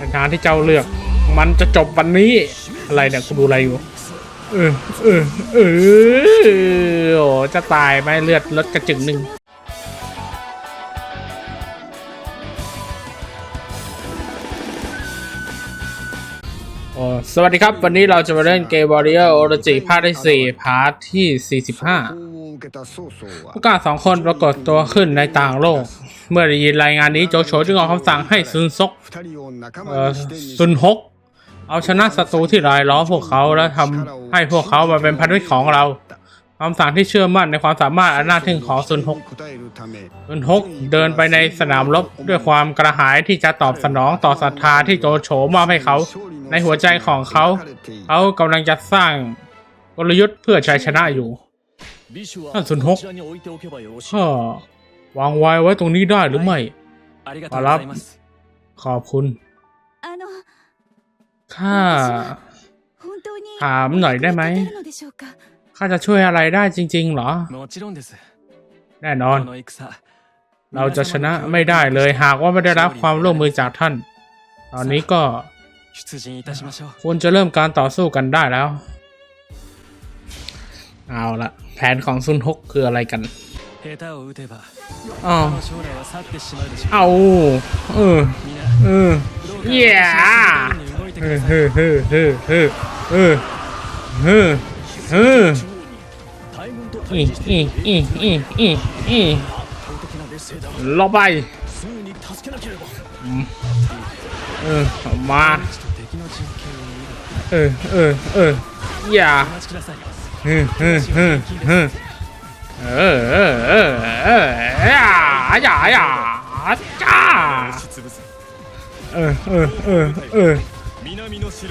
ในทางที่เจ้าเลือก มันจะจบวันนี้ อะไรเนี่ยกูดูอะไรอยู่ เออเออเออโอ้จะตายไหมเลือดลดกระจึงหนึ่งสวัสดีครับ วันนี้เราจะมาเล่นเกม Warrior Orochi ภาคที่4พาร์ทที่ 45 ผู้กล้าสองคนปรากฏตัวขึ้นในต่างโลก เมื่อได้ยินรายงานนี้โจโฉจึงออกคำสั่งให้ซุนซกซุนฮก เอาชนะศัตรูที่รายล้อมพวกเขาและทำให้พวกเขามาเป็นพันธมิตรของเราคำสั่งที่เชื่อมั่นในความสามารถอันน่าทึ่งของซุนฮกซุนฮกเดินไปในสนามรบด้วยความกระหายที่จะตอบสนองต่อศรัทธาที่โจโฉมอบให้เขา ในหัวใจของเขา เขากำลังจะสร้างกลยุทธ์เพื่อชัยชนะอยู่ ห้าส่วนหกข้าวางไว้ไว้ตรงนี้ได้หรือไม่มารับ ขอบคุณข้าถามหน่อยได้ไหมข้าจะช่วยอะไรได้จริง ๆ หรอ แน่นอน เราจะชนะไม่ได้เลยหากว่าไม่ได้รับความร่วมมือจากท่าน ตอนนี้ก็ควรจะเริ่มการต่อสู้กันได้แล้ว เอาละแผนของซุนฮกคืออะไรกันอ๋อเอาเออเออเย้เฮ้เฮ้เฮ้เฮ้เฮ้เฮ้เฮ้อีอีอีอีอีอีลงไปเออมาเออเออเอออย่า เออเออเออเออเออเออเออเอย่าอย่เอย่าจ้าเออเออเออเออ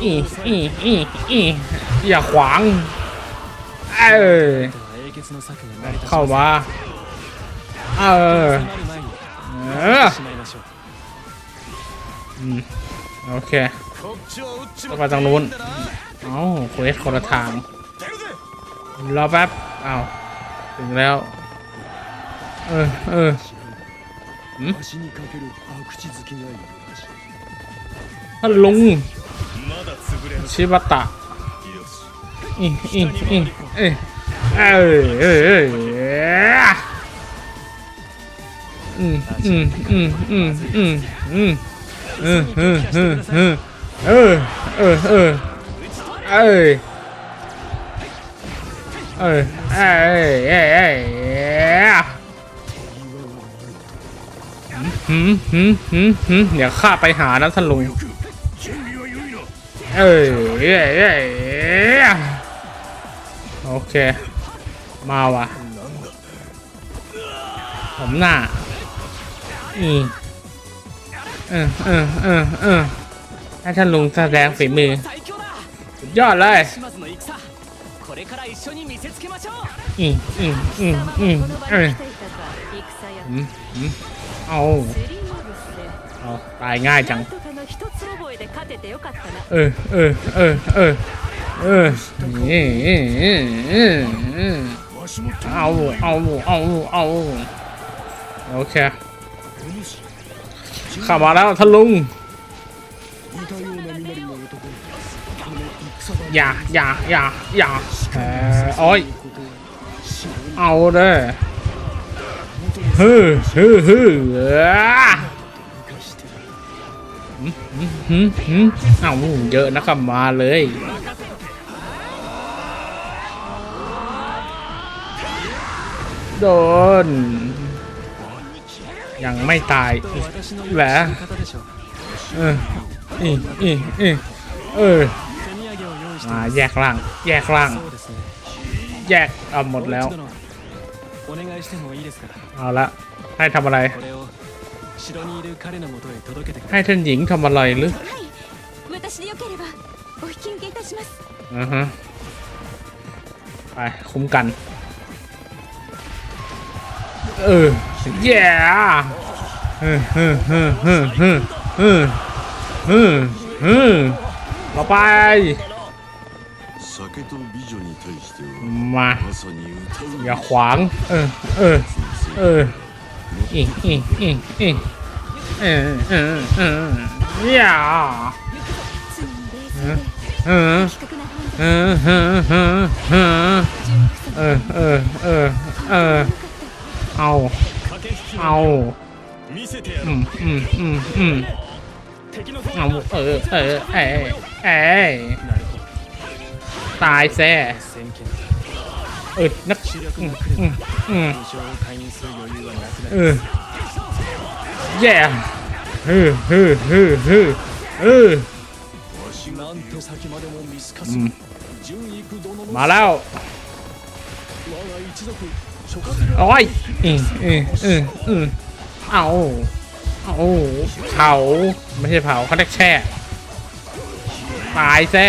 เอีอีอีอีอย่าขวางเออเอ้ามาเออเออเอเคอ้องไปทางนู้นเอ้าเควสคนลเอ้ง รอแป๊บอาถึงแล้ว เออเออฮัลลุงชิบะตะอิงอิงอิงเอ้ยเอ้ยเอ้ยเอ้ยอืมอืมอืมอืมอืมอืมเออเออเออเออเออเออเอ้อ เออเอ้ยเอ้ยเอ้ยหืมหืมหืมหืมเดี๋ยวข้าไปหานะท่านลุงเอ้ยเอ้ยเอ้ยโอเค มาว่ะ ผมหน้าอืมเออเออเออเออให้ท่านลุงแสดงฝีมือยอดเลย れから一緒に見せつけましょう อืมอืมอืม 貴様 อืม がこの場 เอ้ย に来ていたか戦や อืมอืมเอา セリモグス เอาตายง่ายจั なん んとかの一つ覚えで勝ててよかったな เออเออเออเออเออนี่เอาเอาเอาเอาโอเคเข้ามาแล้วท่านลุง อย่าอย่าอย่าอย่าเออโอ้ยเอาเด้อฮือฮือฮือเอาเยอะนะครับมาเลยโดน ยังไม่ตายแหละเออเออเออเออ่าแยกร่าง แยกร่าง แยกเอาหมดแล้ว เอาละ ให้ทำอะไร ให้ท่านหญิงทำอะไรหรืออือฮะไป คุ้มกัน เออแย่เออเออเออเออเออเออเราไป มาอย่าขวาง เออ เออ เออเองงองงออเออเเออเออเออเออเออเออเออเออเออเอาเอาอืมอืมอืมอืมเอาเออเออเออเออ ตายแซ่เอ้ยนักเออเย่เฮ้เฮ้เฮ้เฮ้เออมาแล้วโอ้ยเออเออเออเออเอาเอาเผาไม่ใช่เผาเขาเรียกแช่ ตายแซ่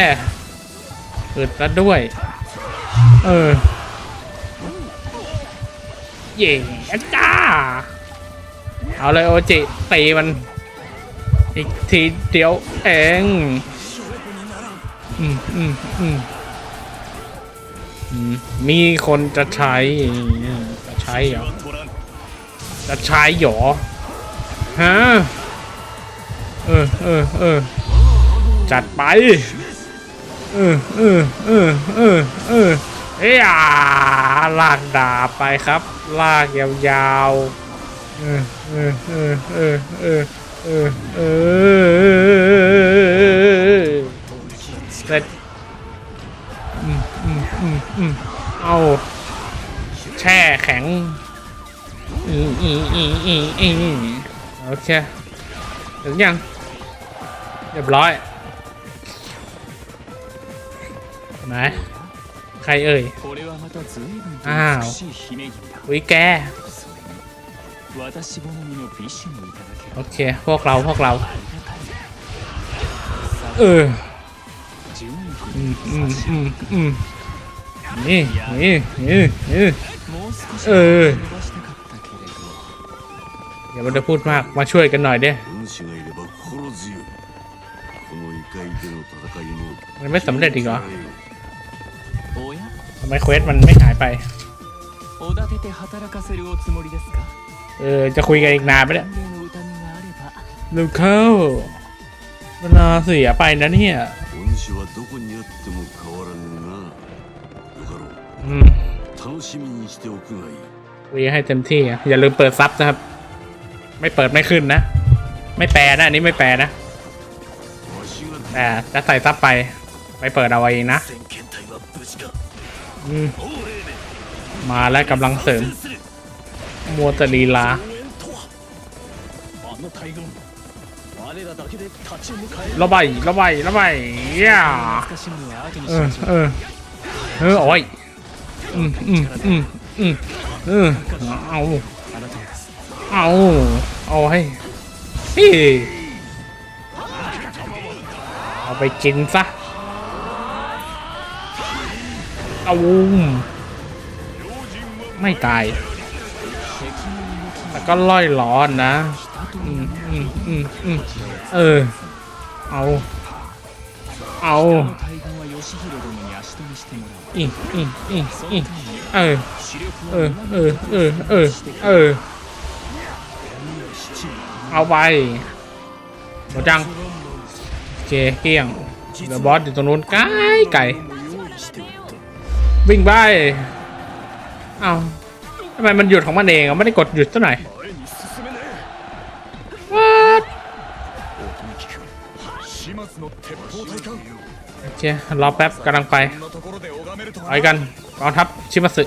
อึดแล้ด้วย เออ เย่จ้า เอาเลยโอจิตีมัน อีกทีเดียวเอง อืมอืมอืมมีคนจะใช้ จะใช้เหรอ จะใช้เหรอ ฮะ เออเออเออจัดไป เออเออเออเออเออเอ้ยอ่าลากดาบไปครับ ลากยาวๆเออเออเออเออเออเออเออเสร็จอืมอืมอืมอืมเอาแช่แข็งอีอีอีอีอีโอเคถึงยังเรียบร้อย นะ ใครเอ่ย อ้าวอุ้ยแก โอเค พวกเรา พวกเรา เออ อืมอืมอืมอืมนี่นี่นี่นี่เอออย่ามันจะพูดมาก มาช่วยกันหน่อยเด้มันไม่สำเร็จอีกเหรอ ทำไมเควสมันไม่หายไปเออจะคุยกันอีกนานไปมเนี่ยลูกเข้าเวลาเสียไปนะเนี่ยอืมยให้เต็มที่อย่าลืมเปิดซับนะครับ ไม่เปิดไม่ขึ้นนะ ไม่แปลนะอันนี้ไม่แปลนะแต่จะใส่ซับไป ไปเปิดเอาเองนะ มาและกำลังเสริม มัวตลีลาระบายระบายระบายย่เออเออเออโอ้ยอืมอืมอืมอืมเอเอาเอาเอาให้เอาไปกินซะ เอาไม่ตาย แต่ก็ล่อยร้อนนะเออ เอา เอาอีอีอีอีเออ เออ เออ เออ เออ เออ เอาไปหมดจัง โอเคเกี้ยงเดี๋ยวบอสอยู่ตรงนู้นไกลไกล วิ่งไปเอา้าทำไมมันหยุดของมันเองอะไม่ได้กดหยุดตัวหนวัดเชี่ยรอแป๊บกำลังไปไปกันกองทัพชิมัสึ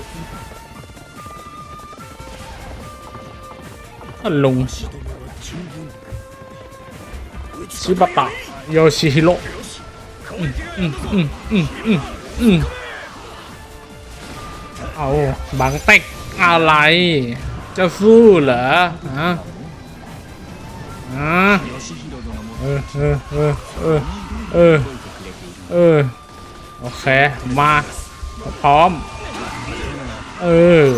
ลุงชิบะตะโยชิฮิโร่อืมอืมอืมอืมอืม เอาบังเต็กอะไร จะสู้เหรอฮะฮะเออเออเออเออโอเค มาพร้อม เออ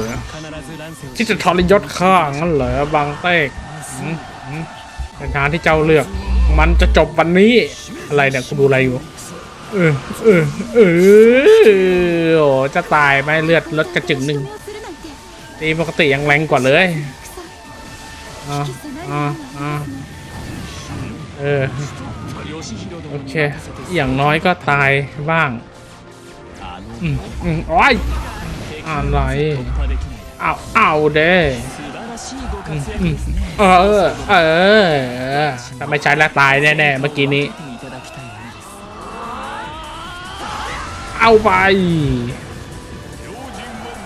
ที่จะทรยศข้างั้นเหรอบางเต็กเป็นทางที่เจ้าเลือก มันจะจบวันนี้อะไรเนี่คุณดูอะไรอยู่ เออเออเออโอ้จะตายไหมเลือดลดกระจึงหนึ่งตีปกติยังแรงกว่าเลยอ่าอ่อเออโอเค อย่างน้อยก็ตายบ้างอืมอือยอะไรเอาเอาเด้เออเออถ้ไม่ใช้แล้วตายแน่ๆเมื่อกี้นี้ เอาไป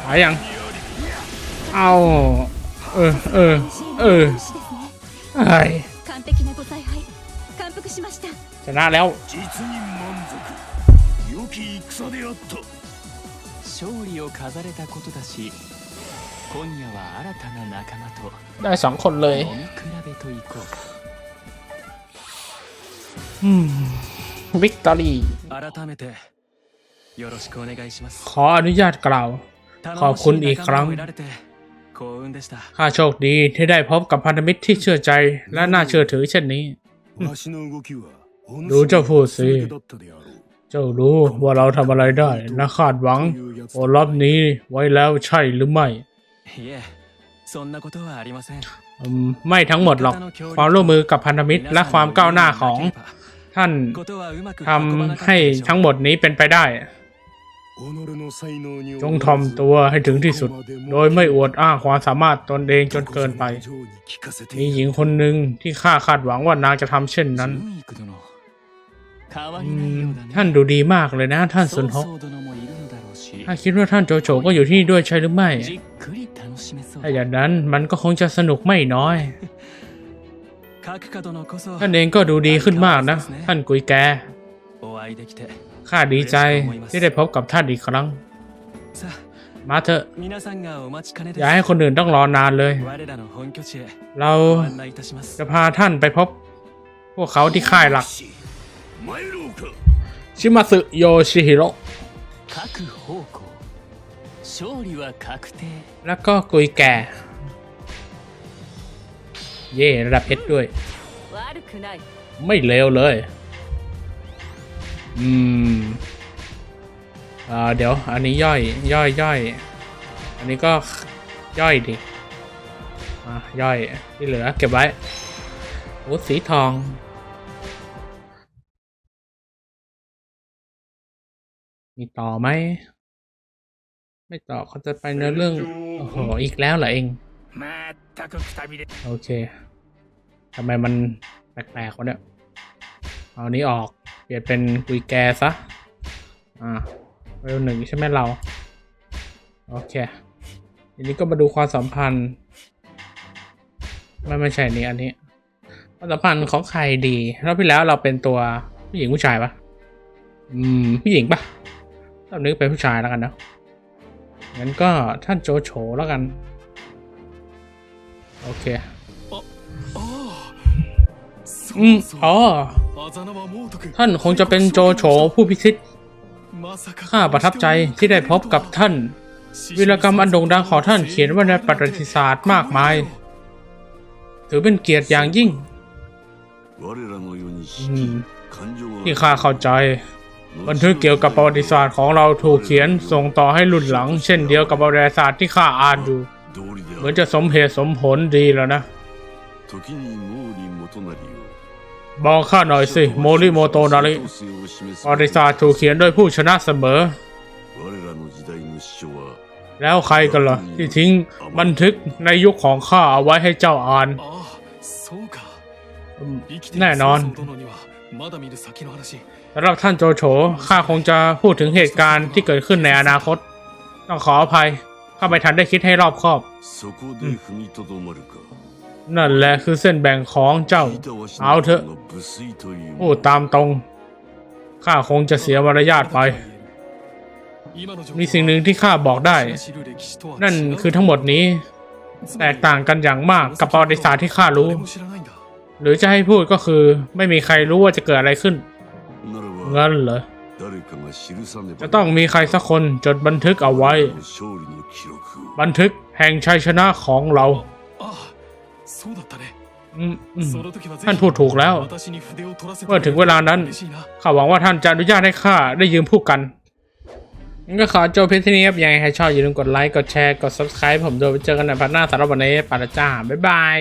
หายยัง เอา เออ เออ เออ 紳士ですね เฮ้ย 完璧なご采配感服しました ชนะแล้ว 実に満足良き戦であった 勝利を飾れたことだし今夜は新たな仲間と ได้สองคนเลย 飲み比べといこう อืม วิกตอรี่ 改めて ขออนุญาตกล่าว ขอบคุณอีกครั้ง ข้าโชคดีที่ได้พบกับพันธมิตรที่เชื่อใจและน่าเชื่อถือเช่นนี้ ดูเจ้าพูดสิ เจ้ารู้ว่าเราทำอะไรได้และคาดหวังโอรอบนี้ไว้แล้วใช่หรือไม่ไม่ทั้งหมดหรอก ความร่วมมือกับพันธมิตรและความก้าวหน้าของท่านทำให้ทั้งหมดนี้เป็นไปได้ จงทำตัวให้ถึงที่สุด โดยไม่อวดอ้างความสามารถตนเองจนเกินไป มีหญิงคนหนึ่งที่ข้าคาดหวังว่านางจะทำเช่นนั้น ท่านดูดีมากเลยนะ ท่านซุนฮกถ้าคิดว่าท่านโจโฉก็อยู่ที่นี่ด้วยใช่หรือไม่ ถ้าอย่างนั้นมันก็คงจะสนุกไม่น้อย ท่านเองก็ดูดีขึ้นมากนะ ท่านกุยแก ข้าดีใจที่ได้พบกับท่านอีกครั้ง มาเถอะอย่าให้คนอื่นต้องรอนานเลย เราจะพาท่านไปพบ พวกเขาที่ค่ายหลัก ชิมาสึโยชิฮิโร่แล้วก็กุยแก่ เย่ระดับเพชรด้วย ไม่เลวเลย อืมเออเดี๋ยว อันนี้ย่อยย่อยย่อย อันนี้ก็ย่อยดิมาย่อยที่เหลือเก็บไว้โอ้สีทองมีต่อไหม ไม่ต่อเขาจะไปเนื้อเรื่อง โอ้โห อีกแล้วเหรอเอง โอเคทำไมมันแปลกๆวะเนี่ย เอานี้ออก เปลี่ยนเป็นกุยแกซะ อ่าเวลหนึ่งใช่ไหมเรา โอเคทีนี้ก็มาดูความสัมพันธ์ ไม่ไม่ใช่นี่อันนี้ความสัมพันธ์ของใครดีรอบที่แล้วเราเป็นตัวผู้หญิงผู้ชายปะอืมผู้หญิงปะรอบนี้เป็นผู้ชายแล้วกันเนะงั้นก็ท่านโจโฉแล้วกัน โอเค อืมอ๋อ ท่านคงจะเป็นโจโฉผู้พิชิตข้าประทับใจที่ได้พบกับท่าน วิรกรรมอันโด่งดังของท่านเขียนไว้ในประวัติศาสตร์มากมาย ถือเป็นเกียรติอย่างยิ่งที่ข้าเข้าใจ บันทึกเกี่ยวกับประวัติศาสตร์ของเราถูกเขียนส่งต่อให้รุ่นหลัง เช่นเดียวกับประวัติศาสตร์ที่ข้าอ่านอยู่ เหมือนจะสมเหตุสมผลดีแล้วนะ มองข้าหน่อยสิ โมริโมโตนาริปริศาสถูกเขียนโดยผู้ชนะเสมอ แล้วใครกันล่ะที่ทิ้งบันทึกในยุคของข้าเอาไว้ให้เจ้าอ่าน แน่นอนสำหรับท่านโจโฉข้าคงจะพูดถึงเหตุการณ์ที่เกิดขึ้นในอนาคต ต้องขออภัย ข้าไม่ทันได้คิดให้รอบคอบ นั่นแหละคือเส้นแบ่งของเจ้า เอาเถอะ โอ้ ตามตรง ข้าคงจะเสียมารยาทไป มีสิ่งหนึ่งที่ข้าบอกได้ นั่นคือทั้งหมดนี้ แตกต่างกันอย่างมากกับประวัติศาสตร์ที่ข้ารู้ หรือจะให้พูดก็คือ ไม่มีใครรู้ว่าจะเกิดอะไรขึ้น งั้นเหรอ จะต้องมีใครสักคนจดบันทึกเอาไว้ บันทึกแห่งชัยชนะของเรา そうだったね อืมอืม その時はぜひ ท่านพูดถูกแล้ว 私に筆を取らせて เมื่อถึงเวลานั้น 嬉しいな ข้าหวังว่าท่านจะอนุญาตให้ข้าได้ยืมผู้กันงั้นก็ขอจบเพียงเท่านี้ครับยังไงใครชอบอย่าลืมกดไลค์ กดแชร์ กด subscribe ผมโดยไปเจอกันในพันหน้าสำหรับวันนี้ปาราจ้า บ๊ายบาย